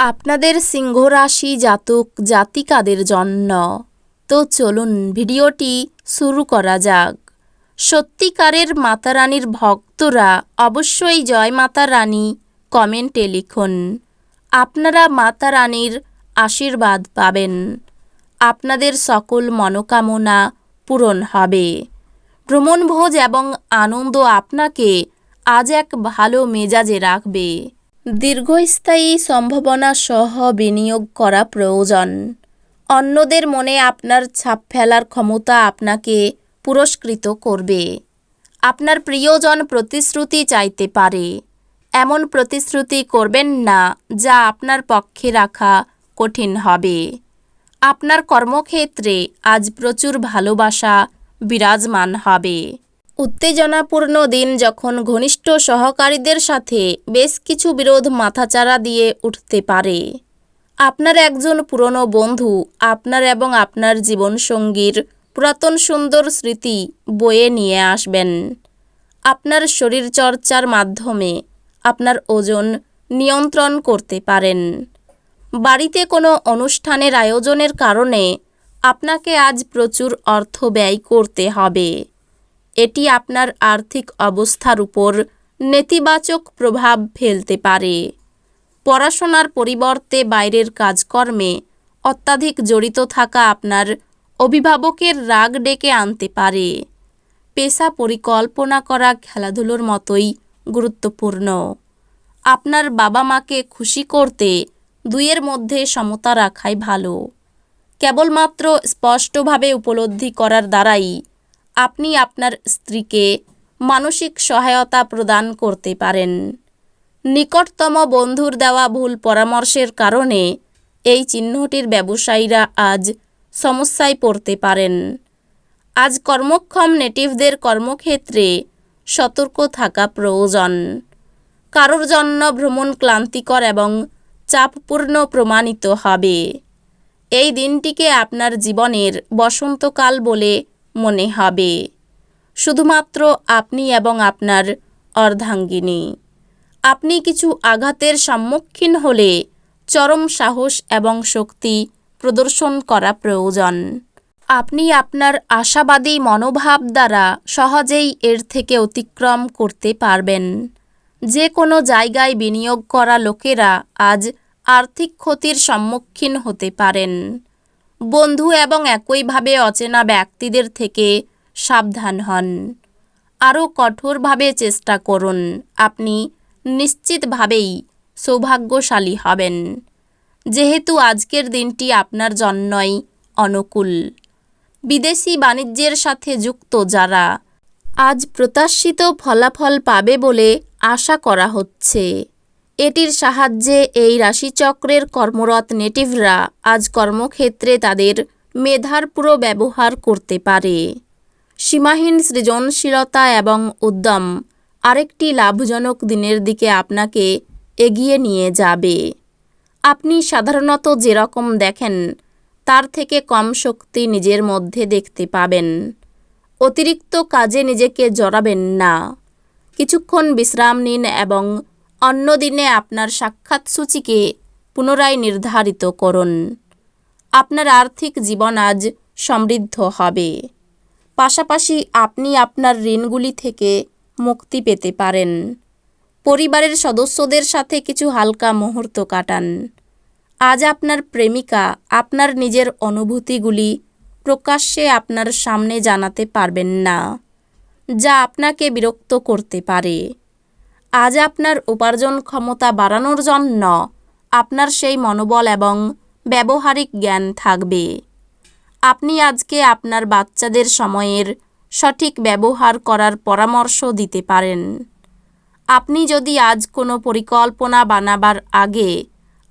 আপনাদের সিংহ রাশি জাতক, জাতিকাদের জন্য। তো চলুন ভিডিওটি শুরু করা যাক। সত্যিকারের মাতা রানীর ভক্তরা অবশ্যই জয় মাতা রানী কমেন্টে লিখুন। আপনারা মাতা রানীর আশীর্বাদ পাবেন। আপনাদের সকল মনোকামনা পূরণ হবে। ভ্রমণভোজ এবং আনন্দ আপনাকে আজ এক ভালো মেজাজে রাখবে। দীর্ঘস্থায়ী সম্ভাবনা সহ বিনিয়োগ করা প্রয়োজন। অন্যদের মনে আপনার ছাপ ফেলার ক্ষমতা আপনাকে পুরস্কৃত করবে। আপনার প্রিয়জন প্রতিশ্রুতি চাইতে পারে। এমন প্রতিশ্রুতি করবেন না যা আপনার পক্ষে রাখা কঠিন হবে। আপনার কর্মক্ষেত্রে আজ প্রচুর ভালোবাসা বিরাজমান হবে। উত্তেজনাপূর্ণ দিন যখন ঘনিষ্ঠ সহকারীদের সাথে বেশ কিছু বিরোধ মাথাচাড়া দিয়ে উঠতে পারে। আপনার একজন পুরনো বন্ধু, আপনার এবং আপনার জীবনসঙ্গীর পুরাতন সুন্দর স্মৃতি বয়ে নিয়ে আসবেন। আপনার শরীরচর্চার মাধ্যমে আপনার ওজন নিয়ন্ত্রণ করতে পারেন। বাড়িতে কোনো অনুষ্ঠানের আয়োজনের কারণে আপনাকে আজ প্রচুর অর্থ ব্যয় করতে হবে। এটি আপনার আর্থিক অবস্থার উপর নেতিবাচক প্রভাব ফেলতে পারে। পড়াশোনার পরিবর্তে বাইরের কাজকর্মে অত্যাধিক জড়িত থাকা আপনার অভিভাবকের রাগ ডেকে আনতে পারে। পেশা পরিকল্পনা করা খেলাধুলোর মতোই গুরুত্বপূর্ণ। আপনার বাবা মাকে খুশি করতে দুইয়ের মধ্যে সমতা রাখাই ভালো। কেবলমাত্র স্পষ্টভাবে উপলব্ধি করার দ্বারাই আপনি আপনার স্ত্রীকে মানসিক সহায়তা প্রদান করতে পারেন। নিকটতম বন্ধুর দেওয়া ভুল পরামর্শের কারণে এই চিহ্নটির ব্যবসায়ীরা আজ সমস্যায় পড়তে পারেন। আজ কর্মক্ষম নেটিভদের কর্মক্ষেত্রে সতর্ক থাকা প্রয়োজন। কারোর জন্য ভ্রমণ ক্লান্তিকর এবং চাপপূর্ণ প্রমাণিত হবে। এই দিনটিকে আপনার জীবনের বসন্তকাল বলে মনে হবে। শুধুমাত্র আপনি এবং আপনার অর্ধাঙ্গিনী। আপনি কিছু আঘাতের সম্মুখীন হলে চরম সাহস এবং শক্তি প্রদর্শন করা প্রয়োজন। আপনি আপনার আশাবাদী মনোভাব দ্বারা সহজেই এর থেকে অতিক্রম করতে পারবেন। যে কোনো জায়গায় বিনিয়োগ করা লোকেরা আজ আর্থিক ক্ষতির সম্মুখীন হতে পারেন। বন্ধু এবং একইভাবে অচেনা ব্যক্তিদের থেকে সাবধান হন। আরও কঠোরভাবে চেষ্টা করুন। আপনি নিশ্চিতভাবেই সৌভাগ্যশালী হবেন। যেহেতু আজকের দিনটি আপনার জন্যই অনুকূল। বিদেশি বাণিজ্যের সাথে যুক্ত যারা আজ প্রত্যাশিত ফলাফল পাবে বলে আশা করা হচ্ছে। এটির সাহায্যে এই রাশিচক্রের কর্মরত নেটিভরা আজ কর্মক্ষেত্রে তাদের মেধার পুরো ব্যবহার করতে পারে। সীমাহীন সৃজনশীলতা এবং উদ্যম আরেকটি লাভজনক দিনের দিকে আপনাকে এগিয়ে নিয়ে যাবে। আপনি সাধারণত যেরকম দেখেন, তার থেকে কম শক্তি নিজের মধ্যে দেখতে পাবেন। অতিরিক্ত কাজে নিজেকে জড়াবেন না। কিছুক্ষণ বিশ্রাম নিন এবং অন্য দিনে আপনার সাক্ষাৎ সূচিকে পুনরায় নির্ধারিত করুন। আপনার আর্থিক জীবন আজ সমৃদ্ধ হবে। পাশাপাশি আপনি আপনার ঋণগুলি থেকে মুক্তি পেতে পারেন। পরিবারের সদস্যদের সাথে কিছু হালকা মুহূর্ত কাটান। আজ আপনার প্রেমিকা আপনার নিজের অনুভূতিগুলি প্রকাশ্যে আপনার সামনে জানাতে পারবেন না, যা আপনাকে বিরক্ত করতে পারে। আজ আপনার উপার্জন ক্ষমতা বাড়ানোর জন্য আপনার সেই মনোবল এবং ব্যবহারিক জ্ঞান থাকবে। আপনি আজকে আপনার বাচ্চাদের সময়ের সঠিক ব্যবহার করার পরামর্শ দিতে পারেন। আপনি যদি আজ কোনো পরিকল্পনা বানাবার আগে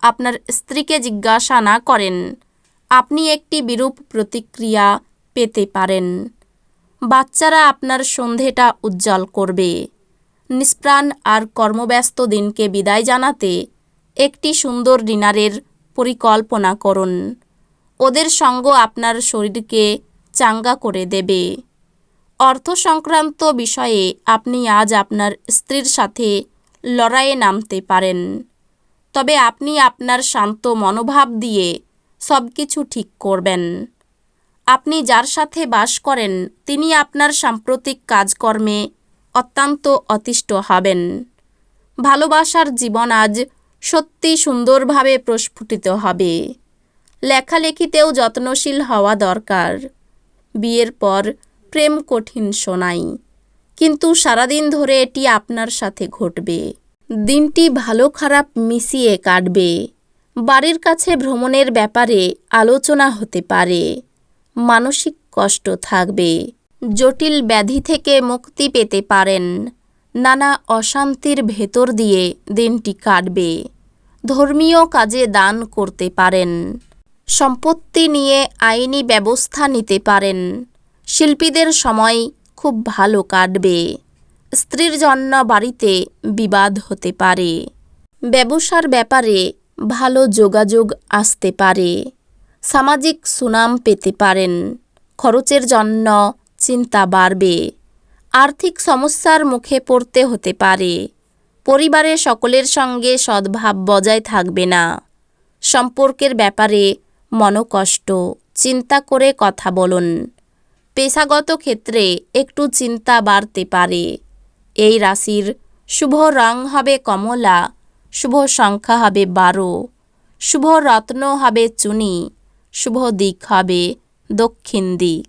আপনার স্ত্রীকে জিজ্ঞাসা না করেন, আপনি একটি বিরূপ প্রতিক্রিয়া পেতে পারেন। বাচ্চারা আপনার সন্ধেটা উজ্জ্বল করবে। নিষ্প্রাণ আর কর্মব্যস্ত দিনকে বিদায় জানাতে একটি সুন্দর ডিনারের পরিকল্পনা করুন। ওদের সঙ্গ আপনার শরীরকে চাঙ্গা করে দেবে। অর্থ সংক্রান্ত বিষয়ে আপনি আজ আপনার স্ত্রীর সাথে লড়াইয়ে নামতে পারেন। তবে আপনি আপনার শান্ত মনোভাব দিয়ে সব কিছু ঠিক করবেন। আপনি যার সাথে বাস করেন, তিনি আপনার সাম্প্রতিক কাজকর্মে অত্যন্ত অতিষ্ঠ হবেন। ভালোবাসার জীবন আজ সত্যি সুন্দরভাবে প্রস্ফুটিত হবে। লেখালেখিতেও যত্নশীল হওয়া দরকার। বিয়ের পর প্রেম কঠিন শোনাই, কিন্তু সারাদিন ধরে এটি আপনার সাথে ঘটবে। দিনটি ভালো খারাপ মিশিয়ে কাটবে। বাড়ির কাছে ভ্রমণের ব্যাপারে আলোচনা হতে পারে। মানসিক কষ্ট থাকবে। জটিল ব্যাধি থেকে মুক্তি পেতে পারেন। নানা অশান্তির ভেতর দিয়ে দিনটি কাটবে। ধর্মীয় কাজে দান করতে পারেন। সম্পত্তি নিয়ে আইনি ব্যবস্থা নিতে পারেন। শিল্পীদের সময় খুব ভালো কাটবে। স্ত্রীর জন্য বাড়িতে বিবাদ হতে পারে। ব্যবসার ব্যাপারে ভালো যোগাযোগ আসতে পারে। সামাজিক সুনাম পেতে পারেন। খরচের জন্য চিন্তা বাড়বে। আর্থিক সমস্যার মুখে পড়তে হতে পারে। পরিবারের সকলের সঙ্গে সদ্ভাব বজায় থাকবে না। সম্পর্কের ব্যাপারে মনোকষ্ট, চিন্তা করে কথা বলুন। পেশাগত ক্ষেত্রে একটু চিন্তা বাড়তে পারে। এই রাশির শুভ রং হবে কমলা, শুভ সংখ্যা হবে বারো, শুভ রত্ন হবে চুনি, শুভ দিক হবে দক্ষিণ দিক।